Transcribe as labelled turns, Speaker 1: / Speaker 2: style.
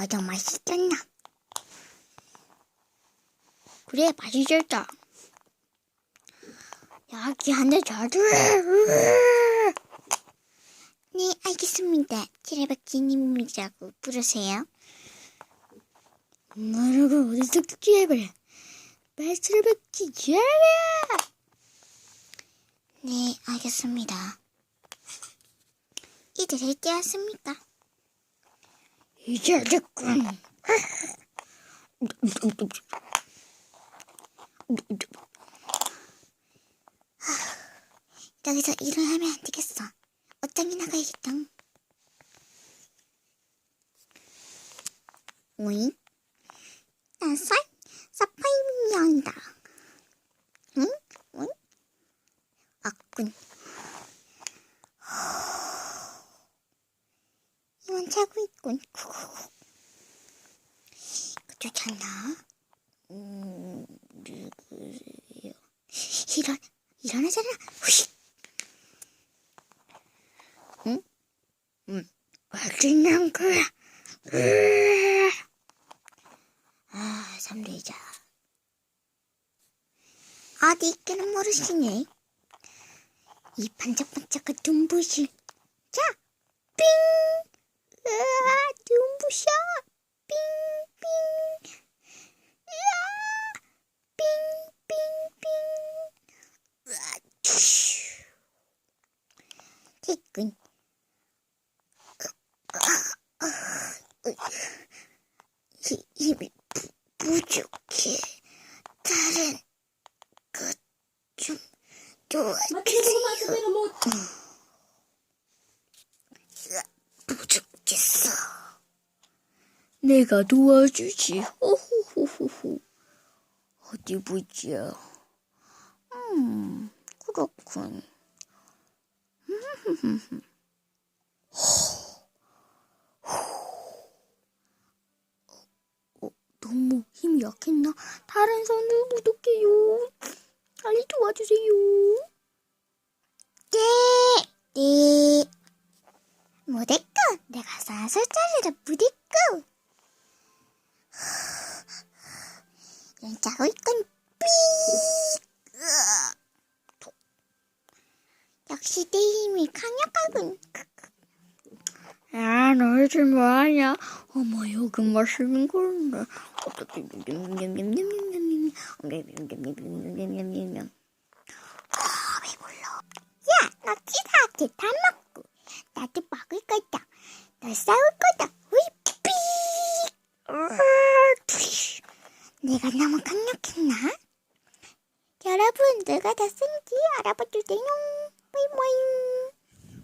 Speaker 1: 너도 맛있잖아. 그래, 맛있었다. 여기 한대 자주 네, 알겠습니다. 지레박지님이라고 부르세요. 엄마라고 어디서 지레박? 말지레박지 지레박! 네, 알겠습니다. 이들 할때 왔습니까? 이제 됐군. 여기서 일을 하면 안 되겠어. 옷장에 나가야겠다. 오잉? 난 사, 사파이미언이다. 응? 응? 아군. 이만 자고 있군. 좋지 않나? 음, 누구세요? 일어, 일어나잖아. 후식. 응? 응. 어딨는 거야? 으아. 아, 잠들자. 어디 있기는 모르시네. 이 반짝반짝한 눈부실. 자, 삥! 啊，停不下，冰冰，啊，冰冰冰，啊，这个，啊啊，一一米不不久前，他那个就就我听说他是那个木。 내가 도와주지. 호호호호호. 어디 보자. 음, 그렇군. 어, 너무 힘이 약했나? 다른 손을 부족해요. 빨리 도와주세요. 네, 네. 못했고, 내가 사서 자리를 못했고. 자고 있건 삐 역시 내 힘이 강력하군. 야 너희들 뭐하냐? 어머 여기 마시는 건데 어떻게 아 배불러 야너 치사하게 다 먹고. 나도 먹을 거다. 너 싸울 내가 너무 강력했나? 여러분, 누가 더 센지 알아봐 주세요. 뿌잉뿌잉.